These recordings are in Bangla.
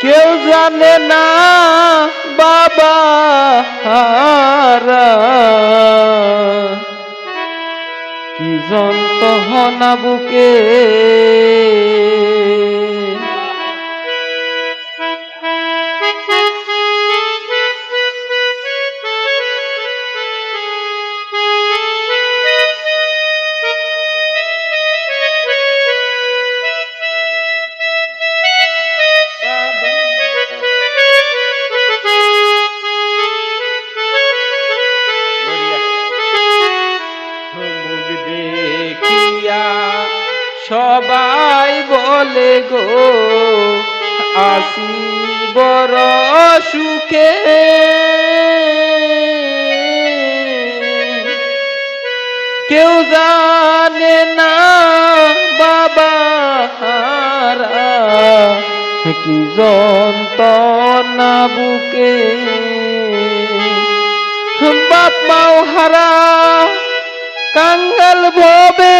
কেউ জানে না বাবা কি জন্ত যন্ত্রণা বুকে সবাই বলে গো, আসি বড় সুখে। কেউ জানে না বাবা হারা, কি যন্ত্রণা বুকে। বাপ মাও হারা, কাঙ্গাল ভবে।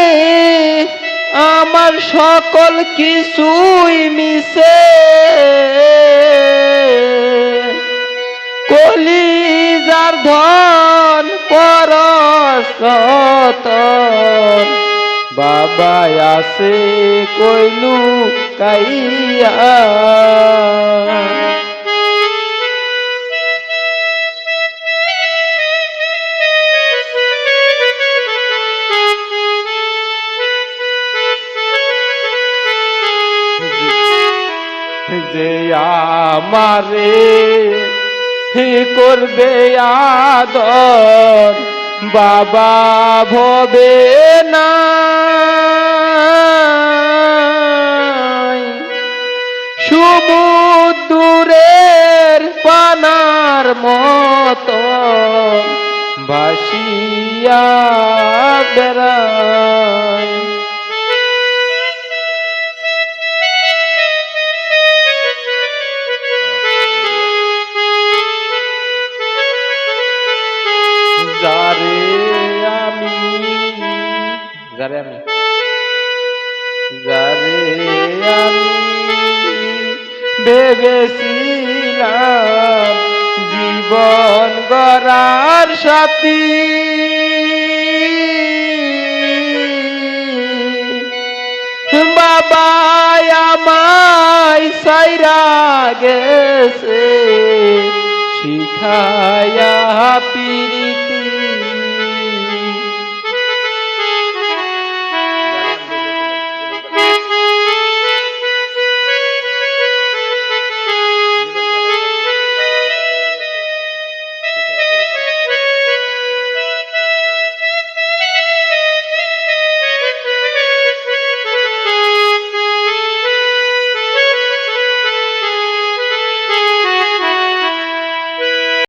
আমার সকল কিছুই মিশে। কলিজার ধন পরশতন বাবা আছে কইলু কাইয়া। যে আমারে হে করবে আদর বাবা ভবে না। সমুদ্রের পানার মতো ভাসিয়া বেড়ায়। যারে আমি যারে আমি ভেবেছিলাম জীবন গড়ার সাথী। বাবা আমায় সাইরা গেছে শিখায়া